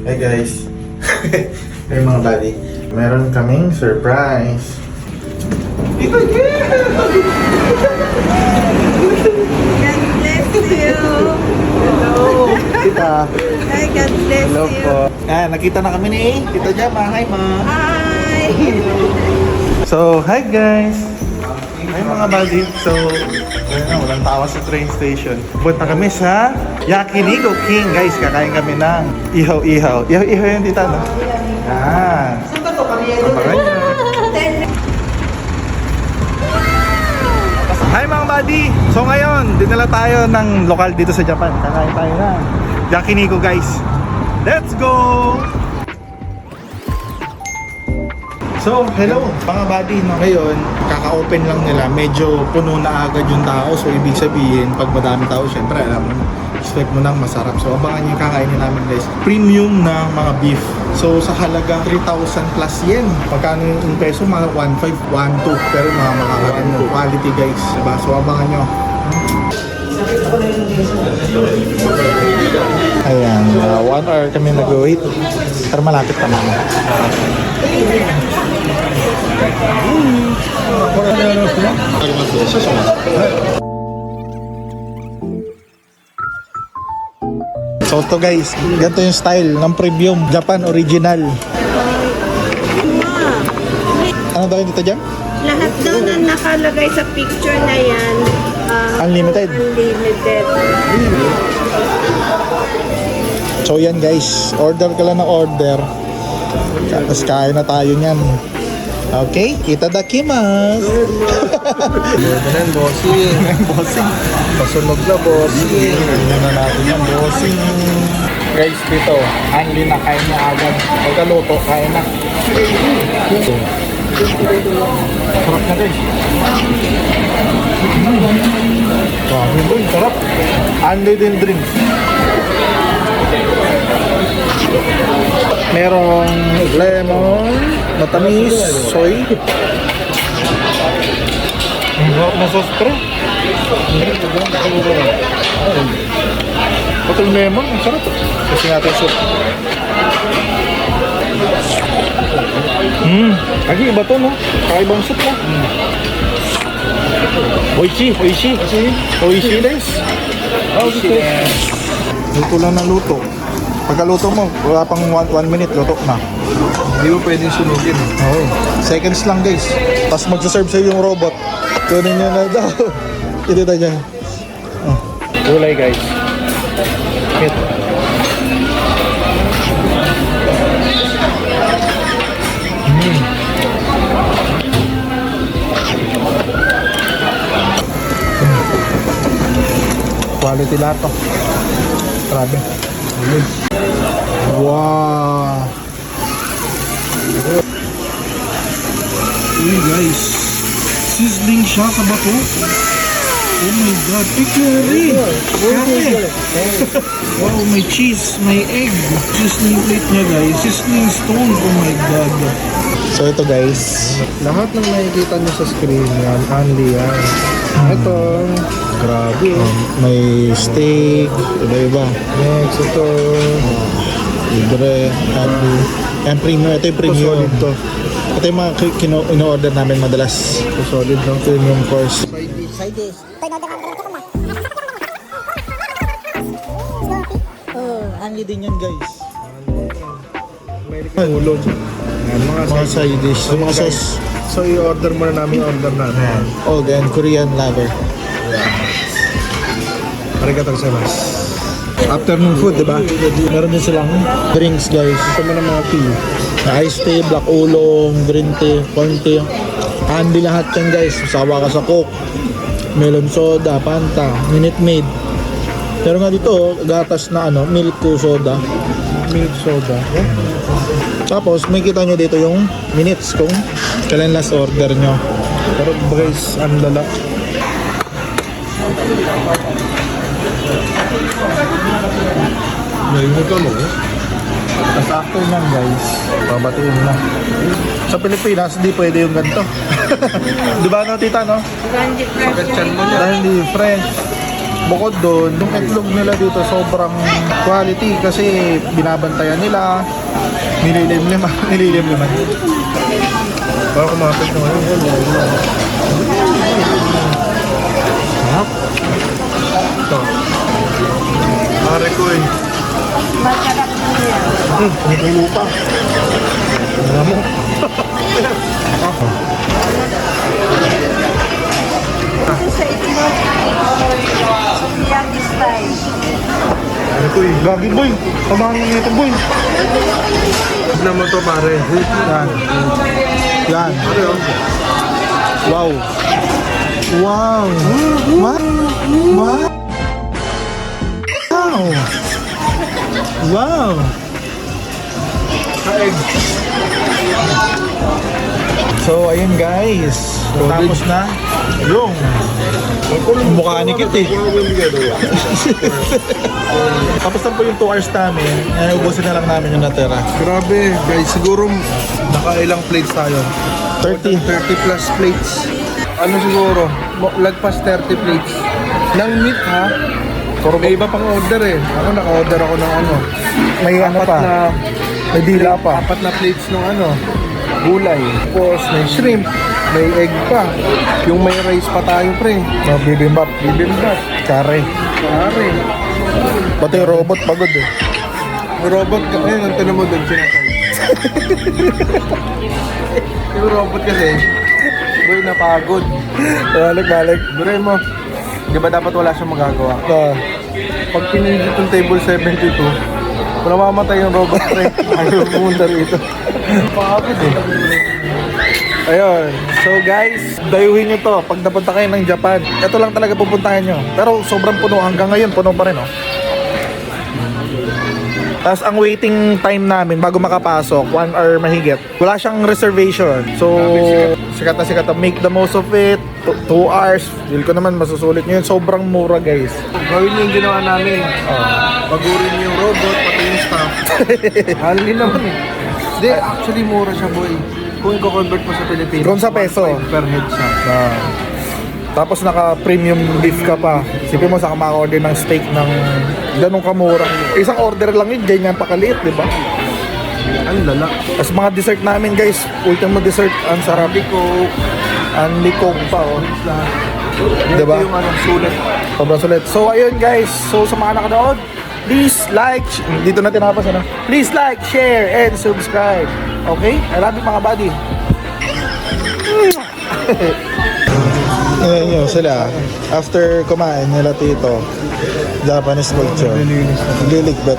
Hey guys. hey mga buddy. Meron kaming surprise. Ito God bless you. Hello. Tita. Hi, God bless Hello you. po. Ah, nakita na kami ni Tita Jama. Hi ma. Hi. So, hi guys. Hi mga buddy. So, ayun na, walang tawa sa train station. Punta kami sa Yakinigo King. Guys, kakain kami ng ihaw-ihaw. Ihaw-ihaw yung tita, no? Ah. Saan ba ito? Hi mga buddy! So ngayon, dinala tayo ng lokal dito sa Japan. Kakain tayo na. Yakinigo guys. Let's go! So, hello mga buddy. No? Ngayon, kaka-open lang nila. Medyo puno na agad yung tao. So, ibig sabihin, pag madami tao, syempre, alam mo, expect mo nang masarap. So, abangan yung kakainin namin guys. Premium na mga beef. So, sa halagang 3,000 plus yen. Pagkano yung peso? Mga 1,500, 1,200. Pero mga makakain mo. Quality guys. Diba? So, abangan nyo. Ayan, uh, one hour kami nag-wait. Pero malapit pa naman. So to guys, ganito yung style ng premium Japan original. Ano daw dito dyan? Lahat daw na nakalagay sa picture na yan, ah, Unlimited. unlimited. So yan guys, order ka lang ng order. Tapos kain na tayo niyan. Okay, itadakimasu. Ganun, bossing. Bossing. Pasunog na, bossing. Tingnan na natin yung bossing. Guys, dito, only na kain na agad. Pagkaluto, kain na. Sarap na guys. Grabe boy, sarap. Only din drinks. Merong lemon, matamis, soy. Ang sarap na sauce yung lemon, ang sarap. Kasi natin soup. Hmm, lagi iba to no? Kakaibang soup no? Mm. Oishi, oishi. Oishi des. Oishi des. Luto lang ng luto. Pagkaluto mo, wala pang 1 minute, luto na. Hindi mo pwedeng sunugin. Oo. Seconds lang guys. Tapos magsaserve sa'yo yung robot. Kunin nyo na daw. Itita niya. Oh. Gulay guys. Meat. Mm. Quality lahat to. Grabe. Wow. Uy guys, sizzling siya sa bato. Oh my god, curry! Curry! wow, may cheese, may egg. Sizzling plate niya guys, sizzling stone, oh my god. So ito guys, Lahat ng nakikita nyo sa screen yan, only yan. Ito, grabe. um, may steak, iba-iba. Next, ito. Libre, candy. Yan premium, ito yung premium. solid to. Ito yung mga ki- kino- in-order namin madalas. Ito solid no? Premium course. Oh, hangi din yan guys. American ulon. Yan, mga Mga side. side dish, So, mga guys, sauce. So, i-order muna namin yung order natin. Oh, then Korean lover. Arigatou gozaimasu. Afternoon food, di ba? Meron din silang drinks guys. Ito mo ng mga tea. Na iced tea, black oolong, green tea, corn tea. Handy lahat yan guys. Sawa ka sa coke. Melon soda, Fanta, Minute Maid. Pero nga dito, gatas na ano, milk soda. Milk soda. Tapos, may kita nyo dito yung minutes kung kailan last order nyo. Pero guys, ang lala. Narinig ka mo? After nun guys, babatiin na. Sa Pilipinas, di pwede yung ganito. di ba no, tita, no? Pagkatsan mo Dahil di French. bukod doon, yung itlog nila dito sobrang quality kasi binabantayan nila, nililimliman, nililimliman. Baka kumapit na ngayon. Sarap. Ito. Pare ko eh. Masarap. Hmm, kumukulo pa. Alam mo. Pare ko eh. Gagi boy. Tamahan mo nito boy. Tignan to pare. Yan. Yan. Wow. Wow. Wow. Wow. Wow. Kaeg. So, ayun guys. Tapos na yung mukha ni Kit eh. Tapos na po yung 2 hours namin. Eh, ubusin na lang namin yung natira. Grabe guys, siguro nakailang plates tayo. 30. 30 plus plates. Ano siguro? Lagpas 30 plates. Nang meat ha? Pero may iba pang order eh. Ako naka-order ako ng ano. May ano pa. na May dila pa. apat na plates ng ano. Gulay. Tapos may shrimp. May egg pa. Yung may rice pa tayo pre. No, bibimbap. Bibimbap. Kare. Pare. Pati yung robot pagod eh. May robot ka. Ayun, ang tanong mo doon sinatay. yung robot kasi, boy napagod. Balik, balik. Duray mo, di ba dapat wala siyang magagawa? Uh, Pag pinindot yung table 72, wala mamatay yung robot pre. Ayaw pumunta rito. Pagod eh. ayun. So guys, dayuhin nyo to. Pag napunta kayo ng Japan, ito lang talaga pupuntahan nyo. Pero sobrang puno. Hanggang ngayon, puno pa rin oh. Tapos ang waiting time namin bago makapasok, 1 hour mahigit. Wala siyang reservation. So, sikat na sikat. na. Make the most of it. 2 hours. Feel ko naman masusulit nyo yun. Sobrang mura guys. Gawin niyo yung ginawa namin. Pagurin niyo yung robot, pati staff. Halin naman eh. Hindi, actually mura siya boy. Kung i-convert mo sa Pilipinas, Kung sa peso. 1.5 per head siya. Ah. tapos naka premium beef ka pa. Sipin mo sa maka-order ng steak ng ganong kamura. Isang order lang yun, ganyan pa kaliit, di ba? Ang lala. Tapos mga dessert namin guys, ultimo dessert, ang sarap. Coke, Ang likog pa, oh. lahat. Diba? Ito yung ano, sulit. Sobrang sulit. So ayun guys, so sa mga nakanood, please like, dito na tinapos ano, please like, share, and subscribe. Okay? I love you mga buddy. Ayan yun sila. After kumain nila tito, Japanese culture. Liligbat.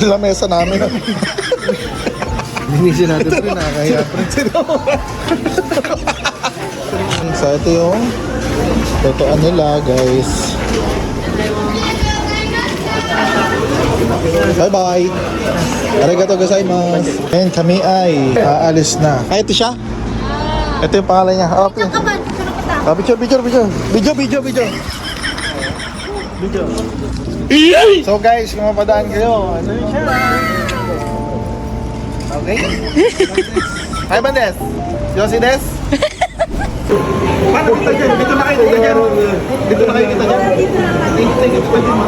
Yung lamesa namin. Linisin natin ito, nakakaya. so ito yung totoo nila guys. Bye bye. Arigato gozaimasu. Ngayon kami ay aalis na. Ay, ito siya? Ito yung pangalan niya. Oh, pi- Ah, picture, picture, picture. Video, video, video. Video. So guys, kung mapadaan kayo, ano yun siya? Okay? Hi, Bandes. Josie Des? Paano kita dyan? Dito na kayo, dito dyan. Dito na kayo kita dyan. Thank you, pwede mo.